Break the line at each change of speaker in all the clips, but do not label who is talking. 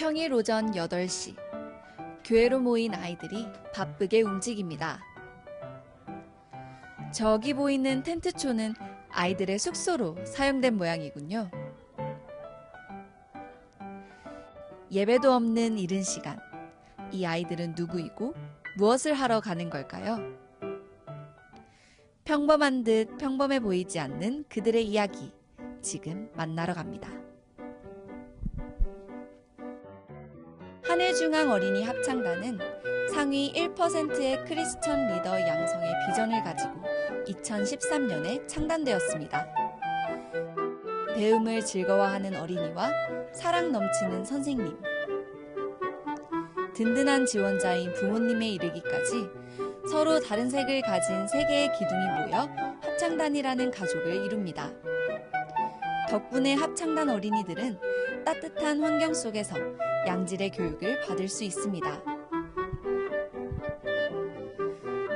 평일 오전 8시. 교회로 모인 아이들이 바쁘게 움직입니다. 저기 보이는 텐트초는 아이들의 숙소로 사용된 모양이군요. 예배도 없는 이른 시간. 이 아이들은 누구이고 무엇을 하러 가는 걸까요? 평범한 듯 평범해 보이지 않는 그들의 이야기. 지금 만나러 갑니다. 한일중앙 어린이 합창단은 상위 1%의 크리스천 리더 양성의 비전을 가지고 2013년에 창단되었습니다. 배움을 즐거워하는 어린이와 사랑 넘치는 선생님, 든든한 지원자인 부모님에 이르기까지 서로 다른 색을 가진 세 개의 기둥이 모여 합창단이라는 가족을 이룹니다. 덕분에 합창단 어린이들은 따뜻한 환경 속에서 양질의 교육을 받을 수 있습니다.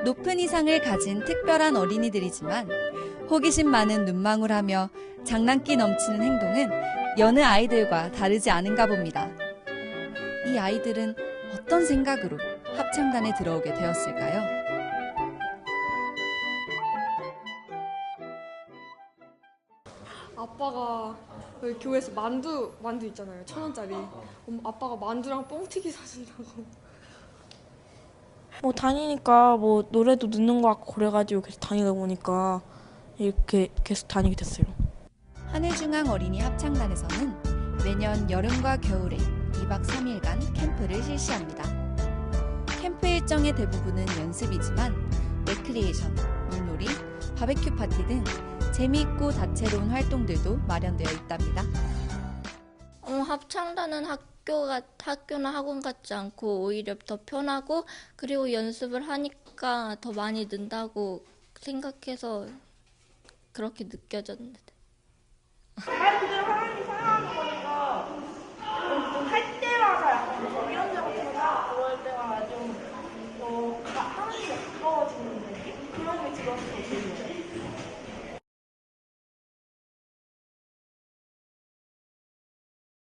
높은 이상을 가진 특별한 어린이들이지만 호기심 많은 눈망울하며 장난기 넘치는 행동은 여느 아이들과 다르지 않은가 봅니다. 이 아이들은 어떤 생각으로 합창단에 들어오게 되었을까요?
아빠가 그 교회에서 만두 만두 있잖아요 천 원짜리 엄마- 아빠가 만두랑 뻥튀기 사준다고
뭐 다니니까 뭐 노래도 듣는 것 같고 그래가지고 계속 다니다 보니까 이렇게 계속 다니게 됐어요.
한일중앙 어린이 합창단에서는 매년 여름과 겨울에 2박 3일간 캠프를 실시합니다. 캠프 일정의 대부분은 연습이지만 레크리에이션, 물놀이, 바베큐 파티 등 재미있고 다채로운 활동들도 마련되어 있답니다.
어, 합창단은 학교가, 학교나 학원 같지 않고 오히려 더 편하고 그리고 연습을 하니까 더 많이 는다고 생각해서 그렇게 느껴졌는데. 그런 게 들었어.